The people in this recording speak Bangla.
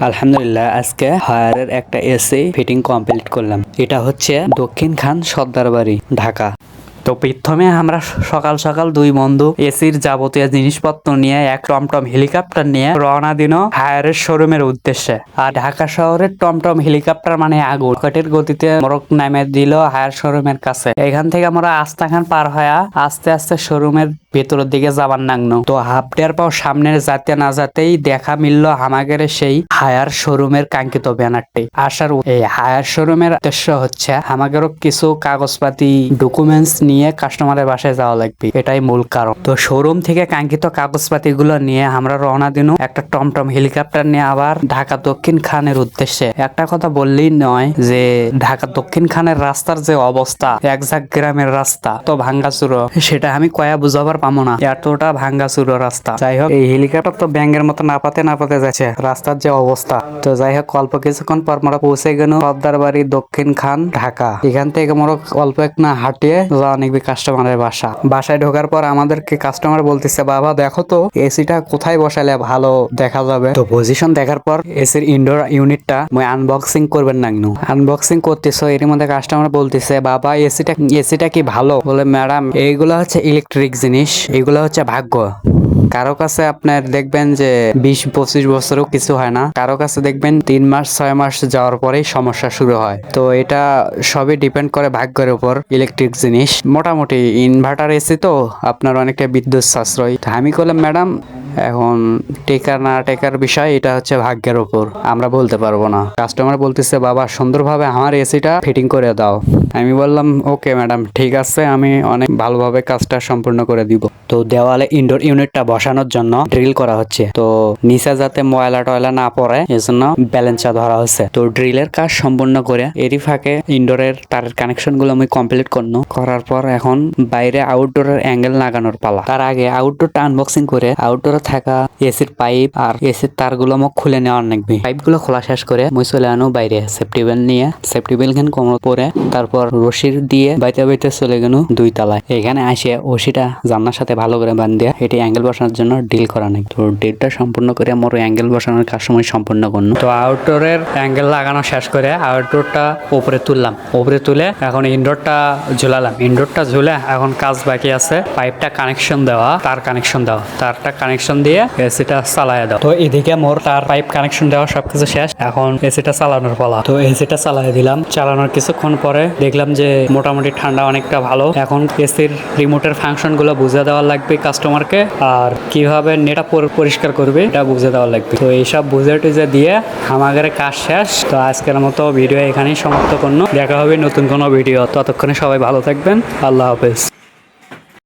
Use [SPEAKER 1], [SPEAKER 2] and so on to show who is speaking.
[SPEAKER 1] আলহামদুলিল্লাহ, আজকে হায়ারের একটা এসি ফিটিং কমপ্লিট করলাম। এটা হচ্ছে দক্ষিণ খান সর্দার বাড়ি ঢাকা। তো প্রথমে আমরা সকাল সকাল দুই বন্ধু এসির যাবতীয় জিনিসপত্র নিয়ে এক টমটম হেলিকপ্টার নিয়ে রওনা দিন হায়ারের শোরুমের উদ্দেশ্যে। আর ঢাকা শহরের টমটম হেলিকপ্টার মানে আগুন। কাটের গতিতে মোরক নামে দিল হায়ার শোরুমের কাছে। এখান থেকে আমরা আস্তাখান পার হয়ে আস্তে আস্তে শোরুমের ভেতরের দিকে যাবার নাগনো। তো হাফ ডেয়ার পাও সামনে যাতে না যাতেই দেখা মিলল আমাদের সেই হায়ার শোরুমের কাঙ্ক্ষিত ব্যানারটি। আসার এই হায়ার শোরুমের উদ্দেশ্য হচ্ছে আমাদেরও কিছু কাগজপাতি ডকুমেন্টস নিয়ে কাস্টমারের বাসায় যাওয়া লাগবে। এটাই মূল কারণ। তো শোরুম থেকে কাঙ্ক্ষিত কাগজপাতি গুলো নিয়ে আমরা রওনা দিন একটা টমটম হেলিকপ্টার নিয়ে আবার ঢাকা দক্ষিণ খানের উদ্দেশ্যে। একটা কথা বললেই নয় যে, ঢাকা দক্ষিণ খানের রাস্তার যে অবস্থা একজাক গ্রামের রাস্তা তো ভাঙ্গাচুরো। সেটা আমি কয়া বুঝাবার পাবো না। এতটা ভাঙ্গাচুরো রাস্তা। যাই হোক, এই হেলিকপ্টার তো ব্যাঙের মতো নাপাতে নাপাতে যাচ্ছে রাস্তার যে অবস্থা। তো যাই হোক, অল্প কিছুক্ষণ পর আমরা পৌঁছে গেল সর্দার বাড়ি দক্ষিণ খান, ঢাকা। এখান থেকে মোর অল্প এক না হাঁটিয়ে যাওয়া নিকবি কাস্টমারের বাসা। বাসায় ঢোকার পর আমাদেরকে কাস্টমার বলতেছে, বাবা, দেখো তো এসিটা কোথায় বসালে ভালো দেখা যাবে? তো পজিশন দেখার পর এসির ইনডোর ইউনিটটা মই আনবক্সিং করবেন না আনবক্সিং করতেছো, এর মধ্যে কাস্টমার বলতেছে, বাবা এসিটা এসিটা কি ভালো? বলে, ম্যাডাম, এইগুলো হচ্ছে ইলেকট্রিক জিনিস, এগুলো হচ্ছে ভাগ্য। কারও কাছে আপনার দেখবেন যে বিশ, পঁচিশ বছরও কিছু হয় না। কারও কাছে দেখবেন তিন মাস, ছয় মাস যাওয়ার পরেই সমস্যা শুরু হয়। তো এটা সবই ডিপেন্ড করে ভাগ্যের উপর ইলেকট্রিক জিনিস। মোটামুটি ইনভার্টার এসি তো, আপনার অনেকটা বিদ্যুৎ সাশ্রয়। আমি করলাম ম্যাডাম এখন টেকার না টেকার বিষয়, এটা হচ্ছে ভাগ্যের উপর। আমরা বলতে পারব না। কাস্টমার বলতেছে, বাবা, সুন্দরভাবে আমার এসিটা ফিটিং করে দাও। আমি বললাম, ওকে ম্যাডাম, ঠিক আছে, আমি অনেক ভালোভাবে কাজটা সম্পূর্ণ করে দিব। তো দেওয়ালে ইনডোর ইউনিটটা বসানোর জন্য ড্রিল করা হচ্ছে। তো নিচে যাতে ময়লা টয়লা না পড়ে, এজন্য ব্যালেন্সটা ধরা হচ্ছে তো ড্রিলের কাজ সম্পূর্ণ করে এরই ফাঁকে ইনডোরের তারের কানেকশনগুলো আমি কমপ্লিট করনো। করার পর এখন বাইরে আউটডোরের অ্যাঙ্গেল লাগানোর পালা। তার আগে আউটডোরটা আনবক্সিং করে আউটডোরে থাকা এসির পাইপ আর এসির তারগুলো মোক খুলে নেওয়ার নাকবি পাইপগুলো খোলা শেষ করে মই চলে আনো বাইরে। সেফটি বেল নিয়ে। সেফটি বেল খান কোমর পরে তারপর রশির দিয়ে বাইতে বাইতে চলে গেল দুই তলায়। এখানে আসে ওসিটা জানলার সাথে ভালো করে বান্ধিয়া এটি অ্যাঙ্গেল বসানোর জন্য ডিল করা নাই। তো ডিলটা সম্পূর্ণ করে মোর অ্যাঙ্গেল বসানোর কাজ সময় সম্পূর্ণ করল তো আউটডোরের অ্যাঙ্গেল লাগানো শেষ করে আউটডোরটা উপরে তুললাম। উপরে তুলে এখন ইনডোরটা ঝুলালাম। ইনডোরটা ঝুলে এখন কাজ বাকি আছে। পাইপটা কানেকশন দেওয়া, তার কানেকশন দেওয়া। তারটা কানেকশন দিয়ে এসিটা চালায় দাও। তো এদিকে মোর তার পাইপ কানেকশন দেওয়া সবকিছু শেষ। এখন এসিটা চালানোর পালা। তো এসিটা চালাই দিলাম। চালানোর কিছুক্ষণ পরে দেখলাম যে মোটামুটি ঠান্ডা অনেকটা ভালো। এখন এসির রিমোটের ফাংশনগুলো বুঝে দেওয়া লাগবে কাস্টমারকে আর কীভাবে নেটা পরিষ্কার করবে, এটা বুঝে দেওয়া লাগবে। তো এইসব বুঝে টুঝে দিয়ে আমাদের কাজ শেষ। তো আজকের মতো ভিডিও এখানেই সমাপ্ত করল দেখা হবে নতুন কোনো ভিডিও ততক্ষণে সবাই ভালো থাকবেন। আল্লাহ হাফেজ।